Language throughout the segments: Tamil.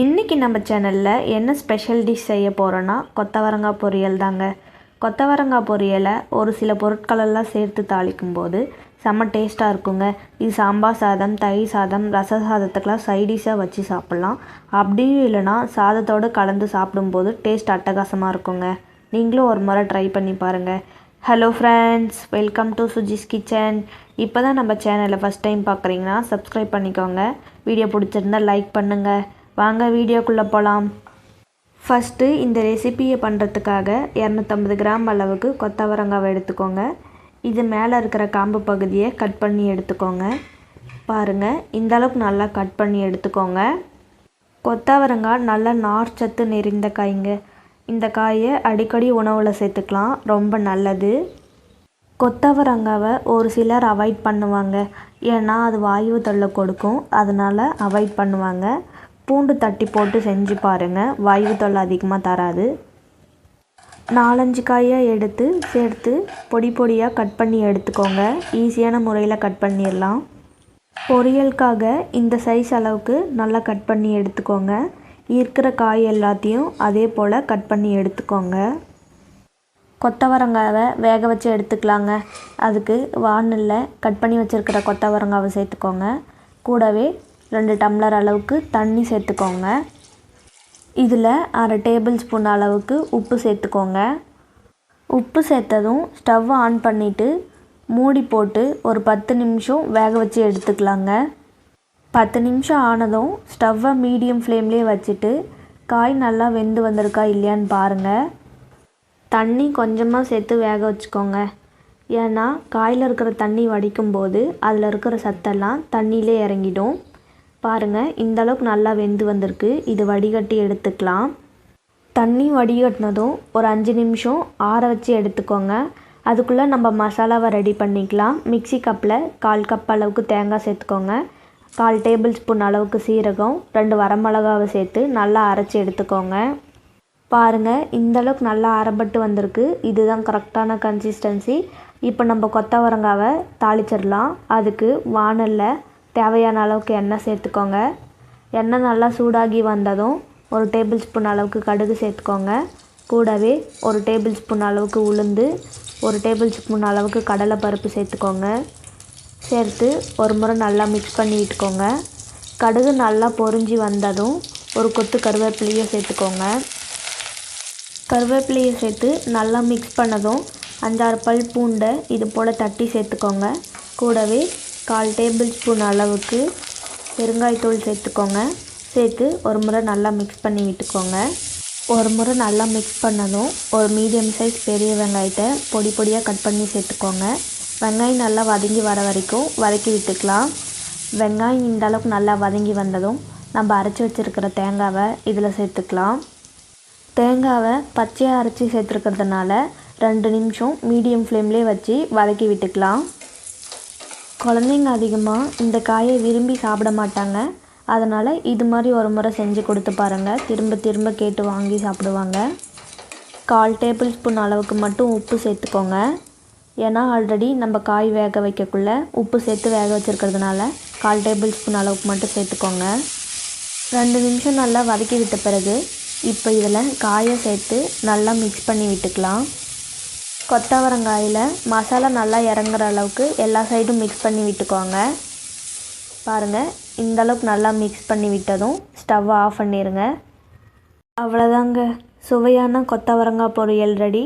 இன்றைக்கி நம்ம சேனலில் என்ன ஸ்பெஷல் டிஷ் செய்ய போகிறோன்னா கொத்தவரங்காய் பொரியல் தாங்க. கொத்தவரங்காய் பொரியலை ஒரு சில பொருட்களெல்லாம் சேர்த்து தாளிக்கும் போது செம்ம டேஸ்ட்டாக இருக்குங்க. இது சாம்பார் சாதம் தயிர் சாதம் ரச சாதத்துக்கெலாம் சைடிஷாக வச்சு சாப்பிட்லாம். அப்படியும் இல்லைனா சாதத்தோடு கலந்து சாப்பிடும்போது டேஸ்ட் அட்டகாசமாக இருக்குங்க. நீங்களும் ஒரு முறை ட்ரை பண்ணி பாருங்கள் hello friends welcome to Suji's kitchen இப்போ தான் நம்ம சேனலை ஃபஸ்ட் டைம் பார்க்குறீங்கன்னா சப்ஸ்கிரைப் பண்ணிக்கோங்க. வீடியோ பிடிச்சிருந்தா லைக் பண்ணுங்கள் வாங்க வீடியோக்குள்ளே போகலாம் ஃபஸ்ட்டு இந்த ரெசிபியை பண்ணுறதுக்காக இரநூத்தம்பது கிராம் அளவுக்கு கொத்தவரங்காவை எடுத்துக்கோங்க. இது மேலே இருக்கிற காம்பு பகுதியை கட் பண்ணி எடுத்துக்கோங்க. பாருங்கள் இந்த அளவுக்கு நல்லா கட் பண்ணி எடுத்துக்கோங்க. கொத்தவரங்காய் நல்ல நார்ச்சத்து நெறிந்த காய்ங்க. இந்த காயை அடிக்கடி உணவில் சேர்த்துக்கலாம் ரொம்ப நல்லது. கொத்தவரங்காவை ஒரு சிலர் அவாய்ட் பண்ணுவாங்க. ஏன்னா அது வாயு தொல்லை கொடுக்கும். அதனால் அவாய்ட் பண்ணுவாங்க. பூண்டு தட்டி போட்டு செஞ்சு பாருங்கள் வாய்வு தொல்லை அதிகமாக தராது. நாலஞ்சு காயாக எடுத்து சேர்த்து பொடி பொடியாக கட் பண்ணி எடுத்துக்கோங்க. ஈஸியான முறையில் கட் பண்ணிடலாம். பொரியலுக்காக இந்த சைஸ் அளவுக்கு நல்லா கட் பண்ணி எடுத்துக்கோங்க. இருக்கிற காய் எல்லாத்தையும் அதே போல் கட் பண்ணி எடுத்துக்கோங்க. கொத்தவரங்காவை வேக வச்சு எடுத்துக்கலாங்க. அதுக்கு வானில் கட் பண்ணி வச்சுருக்கிற கொத்தவரங்காவை சேர்த்துக்கோங்க. கூடவே ரெண்டு டம்ளர் அளவுக்கு தண்ணி சேர்த்துக்கோங்க. இதில் அரை டேபிள் ஸ்பூன் அளவுக்கு உப்பு சேர்த்துக்கோங்க. உப்பு சேர்த்ததும் ஸ்டவ் ஆன் பண்ணிவிட்டு மூடி போட்டு ஒரு பத்து நிமிஷம் வேக வச்சு எடுத்துக்கலாங்க. பத்து நிமிஷம் ஆனதும் ஸ்டவ்வை மீடியம் ஃப்ளேம்லேயே வச்சுட்டு காய் நல்லா வெந்து வந்திருக்கா இல்லையான்னு பாருங்கள் தண்ணி கொஞ்சமாக சேர்த்து வேக வச்சுக்கோங்க. ஏன்னா காயில் இருக்கிற தண்ணி வடிக்கும் போது அதில் இருக்கிற சத்தெல்லாம் தண்ணியிலே இறங்கிடும். பாருங்கள் இந்த அளவுக்கு நல்லா வெந்து வந்திருக்கு. இது வடிகட்டி எடுத்துக்கலாம். தண்ணி வடிகட்டினதும் ஒரு அஞ்சு நிமிஷம் ஆற வச்சு எடுத்துக்கோங்க. அதுக்குள்ளே நம்ம மசாலாவை ரெடி பண்ணிக்கலாம். மிக்சி கப்பில் கால் கப் அளவுக்கு தேங்காய் சேர்த்துக்கோங்க. கால் டேபிள் ஸ்பூன் அளவுக்கு சீரகம் ரெண்டு வரமிளகாவை சேர்த்து நல்லா அரைச்சி எடுத்துக்கோங்க. பாருங்கள் இந்தளவுக்கு நல்லா அரைப்பட்டு வந்திருக்கு. இதுதான் கரெக்டான கன்சிஸ்டன்சி இப்போ நம்ம கொத்தவரங்காவை தாளிச்சிடலாம். அதுக்கு வானலில் தேவையான அளவுக்கு எண்ணெய் சேர்த்துக்கோங்க. எண்ணெய் நல்லா சூடாகி வந்ததும் ஒரு டேபிள் ஸ்பூன் அளவுக்கு கடுகு சேர்த்துக்கோங்க. கூடவே ஒரு டேபிள் ஸ்பூன் அளவுக்கு உளுந்து ஒரு டேபிள் ஸ்பூன் அளவுக்கு கடலை பருப்பு சேர்த்துக்கோங்க. சேர்த்து ஒரு முறை நல்லா மிக்ஸ் பண்ணி விட்டுக்கோங்க. கடுகு நல்லா பொறிஞ்சி வந்ததும் ஒரு கொத்து கருவேப்பிலையை சேர்த்துக்கோங்க. கருவேப்பிலையை சேர்த்து நல்லா மிக்ஸ் பண்ணதும் அஞ்சாறு பல் பூண்டை இது போல் தட்டி சேர்த்துக்கோங்க. கூடவே கால் டேபிள் ஸ்பூன் அளவுக்கு பெருங்காயத்தூள் சேர்த்துக்கோங்க. சேர்த்து ஒரு முறை நல்லா மிக்ஸ் பண்ணி விட்டுக்கோங்க. ஒரு முறை நல்லா மிக்ஸ் பண்ணதும் ஒரு மீடியம் சைஸ் பெரிய வெங்காயத்தை பொடி பொடியாக கட் பண்ணி சேர்த்துக்கோங்க. வெங்காயம் நல்லா வதங்கி வர வரைக்கும் வதக்கி விட்டுக்கலாம். வெங்காயம் இந்த அளவுக்கு நல்லா வதங்கி வந்ததும் நம்ம அரைச்சி வச்சுருக்கிற தேங்காவை இதில் சேர்த்துக்கலாம். தேங்காவை பச்சையாக அரைச்சி சேர்த்துருக்கிறதுனால ரெண்டு நிமிஷம் மீடியம் ஃப்ளேம்லேயே வச்சு வதக்கி விட்டுக்கலாம். குழந்தைங்க அதிகமாக இந்த காயை விரும்பி சாப்பிட மாட்டாங்க. அதனால் இது மாதிரி ஒரு முறை செஞ்சு கொடுத்து பாருங்கள் திரும்ப திரும்ப கேட்டு வாங்கி சாப்பிடுவாங்க. கால் டேபிள் ஸ்பூன் அளவுக்கு மட்டும் உப்பு சேர்த்துக்கோங்க. ஏன்னா ஆல்ரெடி நம்ம காய் வேக வைக்கக்குள்ளே உப்பு சேர்த்து வேக வச்சுருக்கிறதுனால கால் டேபிள் ஸ்பூன் அளவுக்கு மட்டும் சேர்த்துக்கோங்க. ரெண்டு நிமிஷம் நல்லா வதக்கி விட்ட பிறகு இப்போ இதில் காயை சேர்த்து நல்லா மிக்ஸ் பண்ணி விட்டுக்கலாம். கொத்தவரங்காயில் மசாலா நல்லா இறங்குற அளவுக்கு எல்லா சைடும் மிக்ஸ் பண்ணி விட்டுக்கோங்க. பாருங்கள் இந்த அளவுக்கு நல்லா மிக்ஸ் பண்ணி விட்டதும் ஸ்டவ்வை ஆஃப் பண்ணிடுங்க அவ்வளோதாங்க சுவையான கொத்தவரங்காய் பொரியல் ரெடி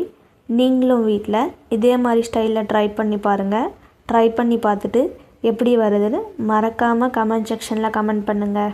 நீங்களும் வீட்டில் இதே மாதிரி ஸ்டைலில் ட்ரை பண்ணி பாருங்கள் ட்ரை பண்ணி பார்த்துட்டு எப்படி வருதுன்னு மறக்காமல் கமெண்ட் செக்ஷனில் கமெண்ட் பண்ணுங்கள்